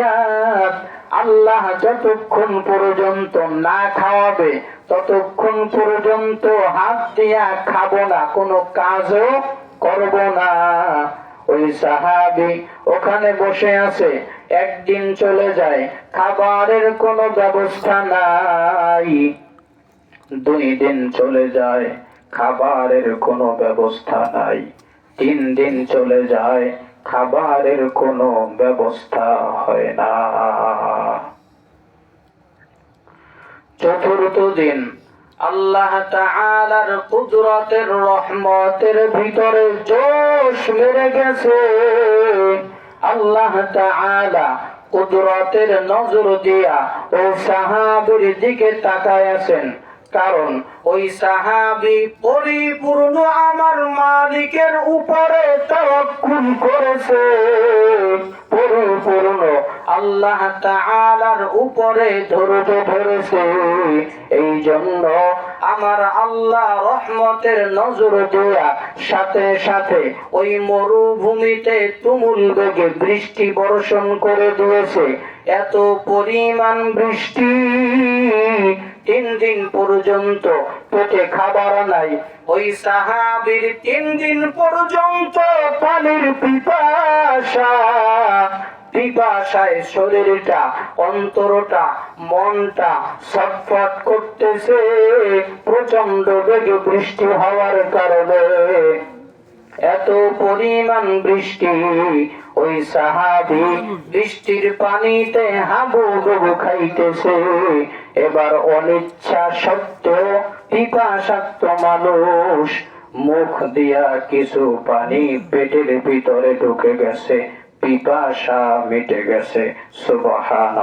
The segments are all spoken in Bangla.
হাদিয়াত আল্লাহ যতক্ষণ পর্যন্ত না খাওয়াবে, ততক্ষণ পর্যন্ত হাত দিয়া খাব না, কোনো কাজও করব না। ওই সাহাবি ওখানে বসে আছে, একদিন চলে যায়, খাবারের কোনো ব্যবস্থা নাই। দুই দিন চলে যায়, খাবারের কোনো ব্যবস্থা নাই। তিন দিন চলে যায় খাবারের কোনো ব্যবস্থা হয় না। চতুর্থ দিন, আল্লাহ তাআলার কুদরতের রহমতের ভিতরে জোশ মেরে গেছে। আল্লাহ তাআলা কুদরতের নজর দিয়া ও সাহাবীর দিকে তাকায় আছেন। কারণ ওই সাহাবি পরিপূর্ণ আমার মালিকের উপরে তাওয়াক্কুল করেছে। পরিপূর্ণ আল্লাহ তাআলার উপরে ধৈর্য ধরেছে। এই জন্য আমার আল্লাহ রহমতের নজর দেয়া, সাথে সাথে ওই মরুভূমিতে তুমুল বেগে বৃষ্টি বর্ষণ করে দিয়েছে। এত পরিমাণ বৃষ্টি তিন দিন পর্যন্ত পেটে খাবার নাই। ওই সাহাবীর তিন দিন পর্যন্ত পানির পিপাসা শরীরটা, অন্তরটা, মনটা ছটফট করতেছে। প্রচণ্ড বেগে বৃষ্টি হওয়ার কারণে এত পরিমাণ বৃষ্টি। ওই সাহাবি বৃষ্টির পানিতে হাবু খাইতেছে। এবার অনিচ্ছা সত্ত্বেও পিপাসাক্ত মানুষ, মুখ দিয়া কিছু পানি পেটের ভিতরে ঢুকে গেছে, পিপাসা মিটে গেছে সুবহান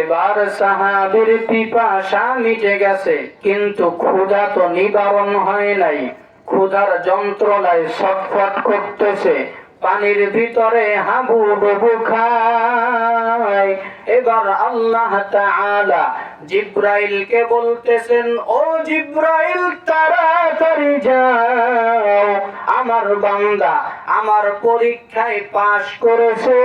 এবার সাহাবির পিপাসা মিটে গেছে, কিন্তু ক্ষুধা তো নিবারণ হয় নাই, ক্ষুধার যন্ত্রণায় ছটফট করতেছে পানির ভিতরে হাবু ডুবু খায়। এবার আল্লাহ তাআলা জিব্রাইলকে বলতেছেন, ও জিব্রাইল, তাড়াতাড়ি যাও। আমার বান্দা আমার পরীক্ষায় পাশ করেছে,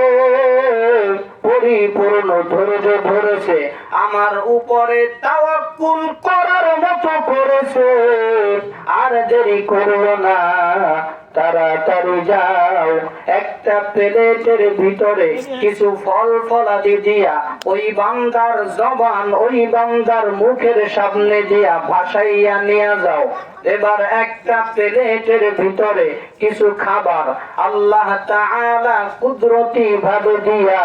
পরিপূর্ণ ধৈর্য ধরেছে, আমার উপরে তাওয়াক্কুল করার মতো করেছে। আর দেরি করো না তাড়াতাড়ি যাও। একটা প্লেটের ভিতরে কিছু ফল ফলাদি দিয়া, ওই বান্দার জবান, ওই বান্দার মুখের সামনে দিয়া ভাসাইয়া নিয়ে যাও। এবার একটা প্লেটের ভিতরে কিছু খাবার, আল্লাহ কুদরতি ভাবে দিয়া,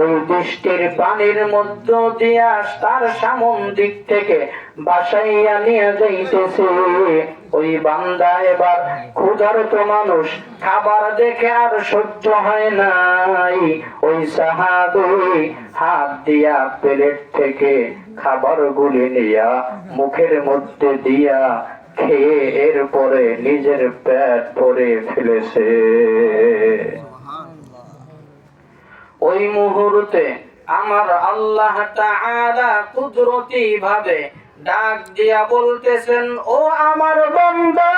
ওই বৃষ্টির পানির মধ্য দিয়া তার সামন দিক থেকে বাসাইয়া নিয়ে যাইতেছে। ওই বান্দা এবার ক্ষুধার্ত মানুষ, খাবার দেখে আর সহ্য হয় নাই। ওই সাহাবি হাত দিয়া প্লেট থেকে খাবার গুলি নিয়া মুখের মধ্যে দিয়া খেয়ে এরপরে নিজের পেট ভরে ফেলেছে। ওই মুহূর্তে আমার আল্লাহ কুদরতি ভাবে ডাক দিয়া বলতেছেন, ও আমার বান্দা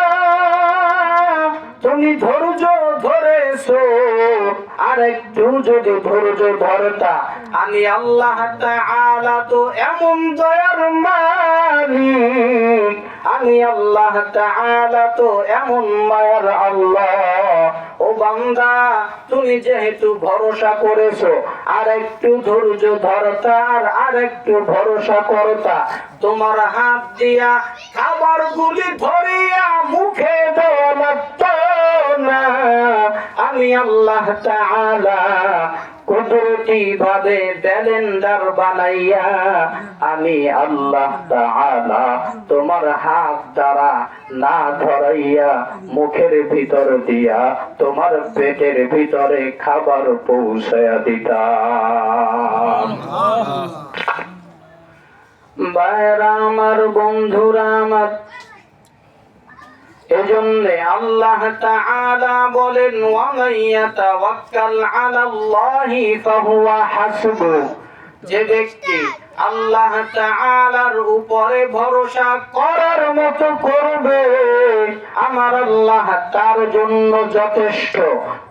তুমি ধৈর্য ধরেছো। আর একটু যদি ধৈর্য ধরতা, আমি আল্লাহ তাআলা তো এমন দয়ার মালিক। আমি আল্লাহ তাআলা তো এমন মায়ার আল্লাহ। ও বান্দা, তুমি যেহেতু ভরসা করেছ আর একটু ধৈর্য ধরতা আর আর একটু ভরসা করতা তোমার হাত দিয়া খাবার গুলি ধরিয়া মুখে দেওয়া না। আমি আল্লাহ তাআলা কুদরতি ভাবে ব্যালেন্ডার বানাইয়া আমি আল্লাহ তাআলা তোমার হাত দ্বারা না ধরাইয়া মুখের ভিতর দিয়া তোমার পেটের ভিতরে খাবার পৌঁছায়া দিতাম। বাইরা আমার বন্ধুরা আমার এজন্য আল্লাহ তাআলা বলেন ওয়া আলাল্লাহি ফাহুয়া হাসবু। যে ব্যক্তি আল্লাহ তাআলার উপরে ভরসা করার মতো করবে, আমার আল্লাহ তার জন্য যথেষ্ট।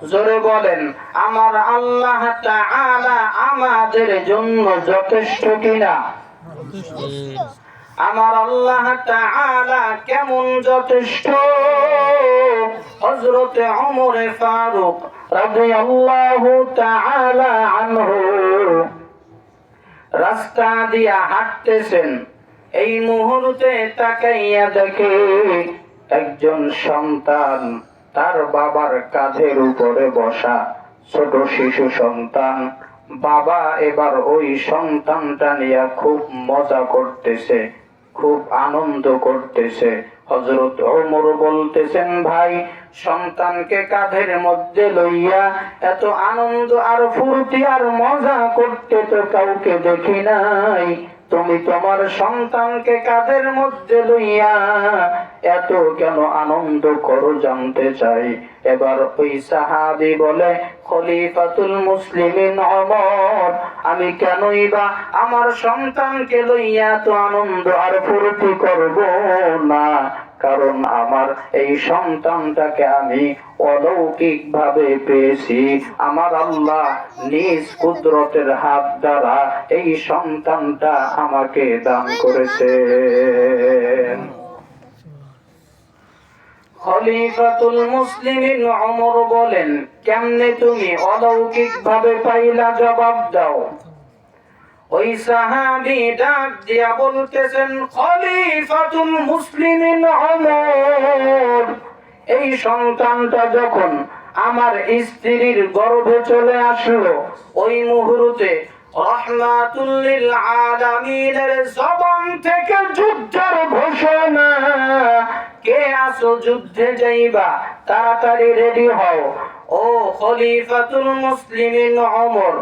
জোরে বলেন, আমার আল্লাহ তাআলা আমাদের জন্য যথেষ্ট কিনা? আমার আল্লাহ তাআলা কেমন যথেষ্ট? হযরতে ওমর ফারুক রাদিয়াল্লাহু তাআলা আনহু রাস্তা দিয়া হাঁটতেছেন। এই মুহূর্তে তাকাইয়া দেখে একজন সন্তান তার বাবার কাঁধের উপরে বসা ছোট শিশু সন্তান। বাবা এবার ওই সন্তানটা নিয়ে খুব মজা করতেছে। খুব আনন্দ করতেছে। হজরত ওমর বলতেছেন, ভাই, সন্তানকে কাঁধের মধ্যে লইয়া এত আনন্দ আর ফুর্তি আর মজা করতে তো কাউকে দেখি নাই। তুমি তোমার সন্তানকে কাঁধের মধ্যে লইয়া এত কেন আনন্দ করো জানতে চাই? এবার ওই সাহাবি বলে, খলিফাতুল মুসলিমিন অমর, আমি কেনই বা আমার সন্তানকে লইয়া তো আনন্দ আর ফুর্তি করব না? কারণ আমার এই সন্তানটাকে আমি অলৌকিক ভাবে পেয়েছি। আমার আল্লাহ নিজ কুদরতের হাত দ্বারা এই সন্তানটা আমাকে দান করেছে খলিফাতুল মুসলিমিন বলেন, কেমনে তুমি অলৌকিক ভাবে পাইলা জবাব দাও? ওই সাহাবি ডাক দিয়া বলতেছেন, খলিফাতুল মুসলিমিন ওমর এই সন্তানটা যখন আমার স্ত্রীর গর্ভে চলে আসলো, ওই মুহূর্তে রহমাতুল্লিল আলামিনের জবান থেকে যুদ্ধের ঘোষণা। কে আসো যুদ্ধে যাইবা? তাড়াতাড়ি রেডি হও। ও খলিফাতুল মুসলিমিন ওমর,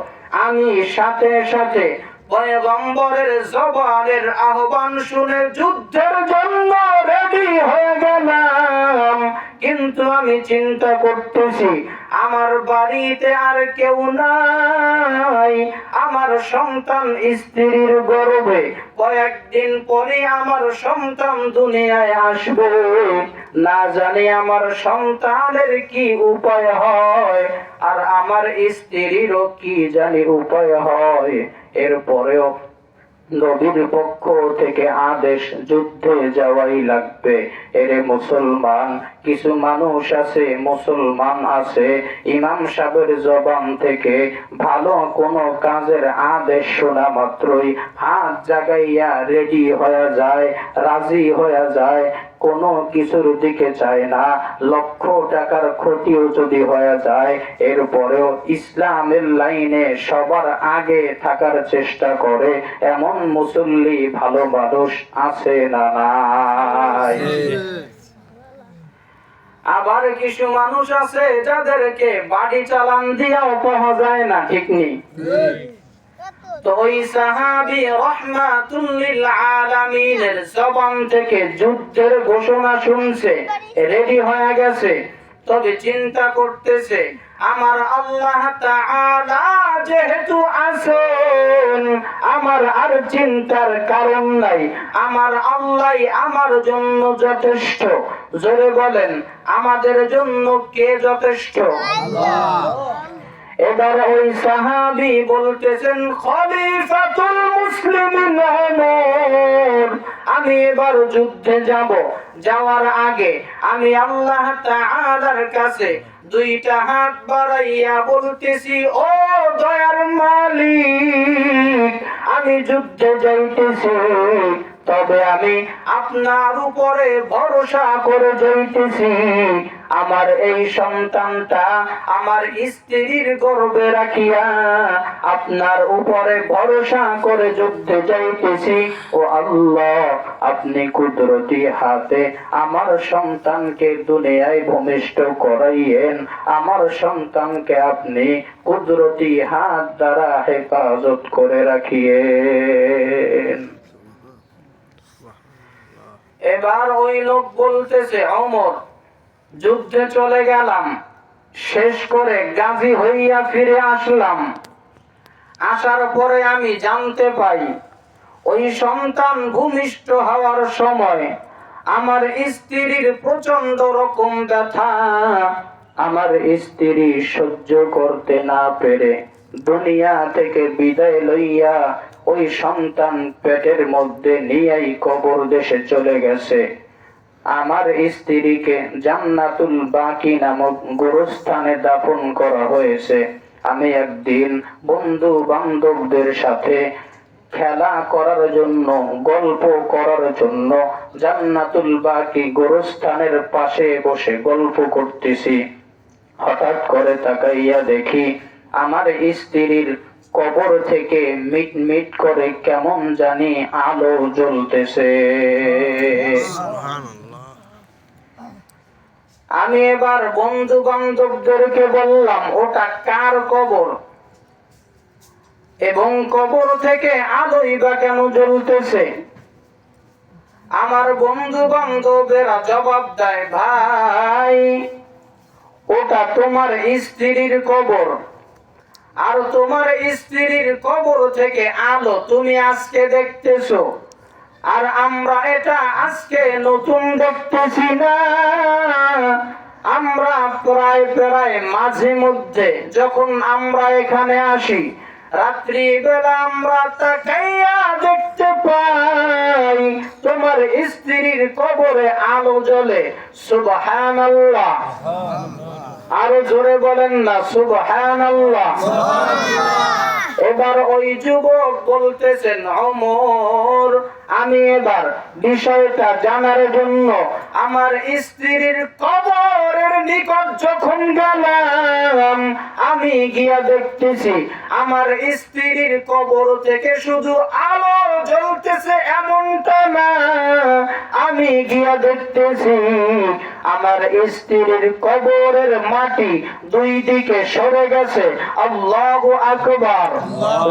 আমি সাথে সাথে পয়গম্বরের জবানের আহ্বান শুনে যুদ্ধের জন্য রেডি হয়ে গেলাম। কিন্তু আমি চিন্তা করতেছি, আমার বাড়িতে আর কেউ নাই। আমার সন্তান স্ত্রীর গর্ভে, কয়েকদিন পরে আমার সন্তান দুনিয়ায় আসবে। না জানি আমার সন্তানের কি উপায় হয়, আর আমার স্ত্রীরও কি জানি উপায় হয়। এরপরেও নবীর পক্ষ থেকে আদেশ যুদ্ধে যাওয়াই লাগবে। এরে মুসলমান, কিছু মানুষ আছে, মুসলমান আছে। ইমাম সাহেবের জবান থেকে ভালো কোনো কাজের আদেশ শোনা মাত্রই হাত জাগাইয়া রেডি হয়ে যায়, রাজি হয়ে যায়। কোনো কিছুর দিকে চায় না, লক্ষ টাকার ক্ষতিও যদি হয়ে যায়, এরপরেও ইসলামের লাইনে সবার আগে থাকার চেষ্টা করে, এমন মুসল্লি ভালো মানুষ আছে না নাই? আবার কিছু মানুষ আছে যাদেরকে বাড়ি চালান দিয়াও পাওয়া যায় না, ঠিক নেই? ওই সাহাবি আলামিনের জবান থেকে যুদ্ধের ঘোষণা শুনছে রেডি হয়ে গেছে, তবে চিন্তা করতেছে, আমার আল্লাহ তাআলা যেহেতু আছেন, আমার আর চিন্তার কারণ নাই, আমার আল্লাহ আমার জন্য যথেষ্ট। জোরে বলেন, আমাদের জন্য কে যথেষ্ট? এবার ওই সাহাবি বলতেছেন, খলিফাতুল মুসলিমিন ওমর আমি এবার যুদ্ধে যাব। যাওয়ার আগে আমি আল্লাহ তাআলার কাছে দুইটা হাত বাড়াইয়া বলতেছি, ও দয়ার মালিক, আমি যুদ্ধে যাইতেছি। তবে আমি আপনার উপরে ভরসা করে যাইতেছি আমার এই সন্তানটা আমার স্ত্রীর গর্বে রাখিয়া আপনার উপরে ভরসা করে যুদ্ধে যাইতেছি। ও আল্লাহ, আপনি কুদরতি হাতে আমার সন্তানকে দুনিয়ায় ভূমিষ্ঠ করাইয়েন। আমার সন্তানকে আপনি কুদরতি হাত দ্বারা হেফাজত করে রাখিয়েন। এবার ওই লোক বলতেছে, অমর, যুদ্ধে চলে গেলাম। শেষ করে গাজী হইয়া ফিরে আসলাম। আসার পরে আমি জানতে পাই, ওই সন্তান ভূমিষ্ঠ হওয়ার সময় আমার স্ত্রীর প্রচণ্ড রকম ব্যথা। আমার স্ত্রী সহ্য করতে না পেরে দুনিয়া থেকে বিদায় লইয়া ওই সন্তান পেটের মধ্যে নিয়েই কবর দেশে চলে গেছে। আমার স্ত্রীকে জান্নাতুল বাকি নামক গোরস্থানে দাফন করা হয়েছে। আমি একদিন বন্ধু বান্ধবদের সাথে খেলা করার জন্য, গল্প করার জন্য জান্নাতুল বাকি গোরস্থানের পাশে বসে গল্প করতেছি। হঠাৎ করে তাকাইয়া দেখি, আমার স্ত্রীর কবর থেকে মিট মিট করে কেমন জানি আলো জ্বলতেছে। আমি এবার বন্ধু বান্ধবদেরকে বললাম ওটা কার কবর? এবং কবর থেকে আলোই বা কেন জ্বলতেছে? আমার বন্ধু বান্ধবেরা জবাব দেয় ভাই ওটা তোমার স্ত্রীর কবর। আর তোমার স্ত্রীর কবর থেকে আলো তুমি আজকে দেখতেছো। আর আমরা এটা আজকে নতুন দেখতেছি না। আমরা প্রায় প্রায় মাঝে মধ্যে যখন আমরা এখানে আসি রাত্রি বেলা আমরা তাকাইয়া দেখতে পাই, তোমার স্ত্রীর কবরে আলো জ্বলে। সুবহানাল্লাহ। আরও জোরে বলেন না সুবহানাল্লাহ। এবার ওই যুবক বলতেছেন অমর আমি এবার বিষয়টা জানার জন্য আমার স্ত্রীর কবরের নিকট যখন গেলাম, আমি গিয়া দেখতেছি আমার স্ত্রীর কবর থেকে শুধু আলো জ্বলতেছে এমনটা না। আমি গিয়া দেখতেছি আমার স্ত্রীর কবরের মাটি দুই দিকে সরে গেছে। আল্লাহু আকবার।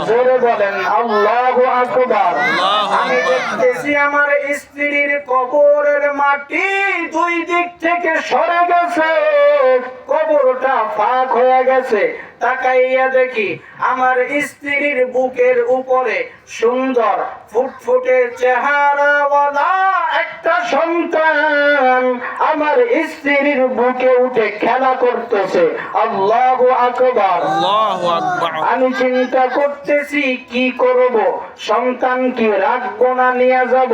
জোরে বলেন আল্লাহু আকবার। আমি দেখতেছি আমার স্ত্রীর কবরের মাটি দুই দিক থেকে সরে গেছে। কবরটা ফাঁক হয়ে গেছে। তাকাইয়া দেখি আমার স্ত্রীর বুকের উপরে সুন্দর ফুটফুটে চেহারাওয়ালা একটা সন্তান আমার স্ত্রীর বুকে উঠে খেলা করতেছে। আল্লাহু আকবার। আল্লাহু আকবার। আমি চিন্তা করতেছি কি করব? সন্তান কি রাখব না নিয়ে যাব?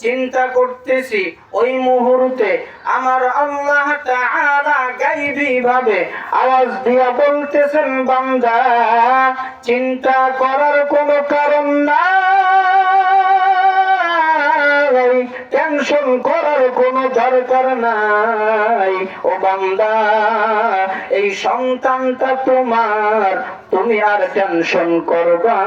চিন্তা করতেছি ওই মুহূর্তে আমার আল্লাহ তাআলা ভাবে আওয়াজ দিয়া বলতেছেন, বান্দা, চিন্তা করার কোনো কারণ নাই। টেনশন করার কোনো দরকার নাই। ও বান্দা, এই সন্তানটা তোমার। তুমি আর টেনশন করবা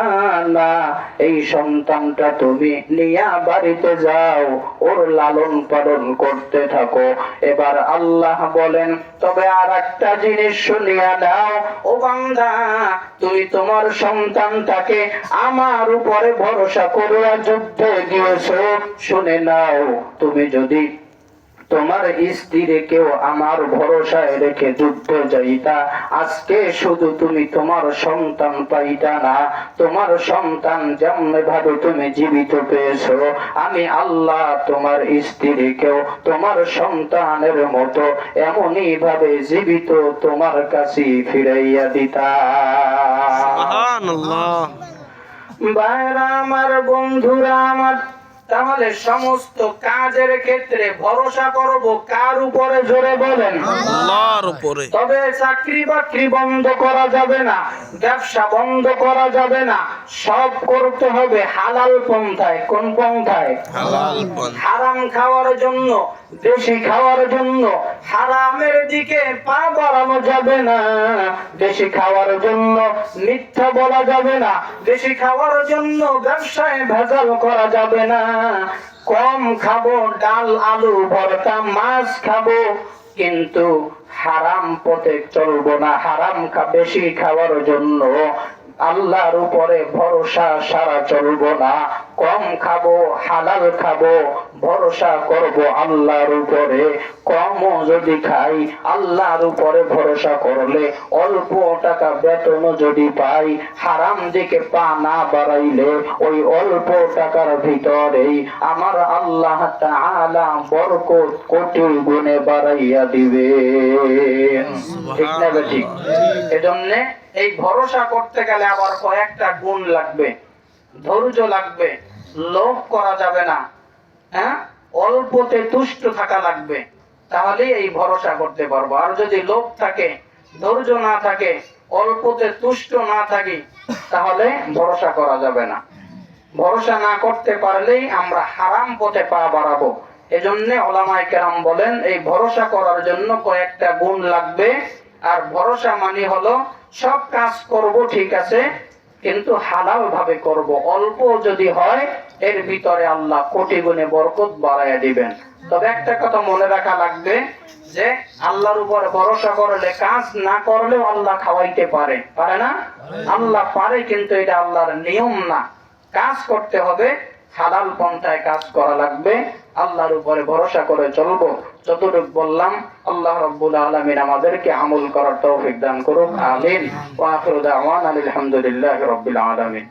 না। এই সন্তানটা তুমি নিয়া বাড়িতে যাও। ওর লালন পালন করতে থাকো। এবার আল্লাহ বলেন, তবে আর একটা জিনিস শুনিয়া নাও। ও বান্দা, তুমি তোমার সন্তানটাকে আমার উপরে ভরসা করিয়া যুদ্ধে গিয়েছো শুনে নাও। তুমি যদি তোমার স্ত্রীকেও আমার ভরসায় রেখে যুদ্ধে যাইতা আজকে শুধু তুমি তোমার সন্তান পাইতা না তোমার সন্তান যেমন ভাবে তুমি জীবিত পেয়েছ আমি আল্লাহ তোমার স্ত্রীকেও তোমার সন্তানের মতো এমনই ভাবে জীবিত তোমার কাছে ফিরাইয়া দিতা। ভাইরা আমার বন্ধুরা আমার তাহলে সমস্ত কাজের ক্ষেত্রে ভরসা করব কার উপরে জোরে বলেন? আল্লাহর উপরে। তবে চাকরি বাকরি বন্ধ করা যাবে না ব্যবসা বন্ধ করা যাবে না সব করতে হবে হালাল পন্থায়। কোন পন্থায়? হালাল হারাম খাওয়ার জন্য বেশি খাওয়ার জন্য হারামের দিকে পা বাড়ানো যাবে না। দেশি খাওয়ার জন্য মিথ্যা বলা যাবে না দেশি খাওয়ার জন্য ব্যবসায় ভেজাল করা যাবে না। কম খাব, ডাল, আলু, ভর্তা, মাছ খাব, কিন্তু হারাম পথে চলবো না। হারাম বেশি খাওয়ার জন্য আল্লাহর উপরে ভরসা সারা চলবো না। কম খাব, হালাল খাব, ভরসা করব আল্লাহর উপরে। কম যদি খাই, আল্লাহর উপরে ভরসা করলে অল্প টাকা বেতন যদি পাই, হারাম দিকে পা না বাড়াইলে ওই অল্প টাকার ভিতরেই আমার আল্লাহ তাআলা বরকত কোটি গুণে বাড়াইয়া দিবে। ঠিক না ঠিক? এজন্য এই ভরসা করতে গেলে আবার কয়েকটা গুণ লাগবে, ধৈর্য লাগবে। লোভ করা যাবে না। হ্যাঁ? অল্পতে তুষ্ট থাকা লাগবে। তাহলে এই ভরসা করতে পারব। আর যদি লোভ থাকে, ধৈর্য না থাকে, অল্পতে তুষ্ট না থাকি, তাহলে ভরসা করা যাবে না। ভরসা না করতে পারলেই আমরা হারাম পথে পা বাড়াবো। এজন্য ওলামায়ে কেরাম বলেন, এই ভরসা করার জন্য কয়েকটা গুণ লাগবে। আর ভরসা মানে হলো, সব কাজ করব, ঠিক আছে কিন্তু হালাল ভাবে করব। অল্প যদি হয়, এর ভিতরে আল্লাহ কোটি গুণে বরকত বাড়াইয়া দিবেন। তবে একটা কথা মনে রাখা লাগবে যে, আল্লাহর উপর ভরসা করলে, কাজ না করলেও আল্লাহ খাওয়াইতে পারে। পারে না? আল্লাহ পারে, কিন্তু এটা আল্লাহর নিয়ম না। কাজ করতে হবে, হালাল পন্থায় কাজ করা লাগবে। আল্লাহর উপরে ভরসা করে চলবো। যতটুকু বললাম, আল্লাহ রব্বুল আলমিন আমাদেরকে আমল করার তৌফিক দান করুক, আমিন। ওয়া আখিরু দাওয়ানা আলহামদুলিল্লাহি রাব্বিল আলামিন।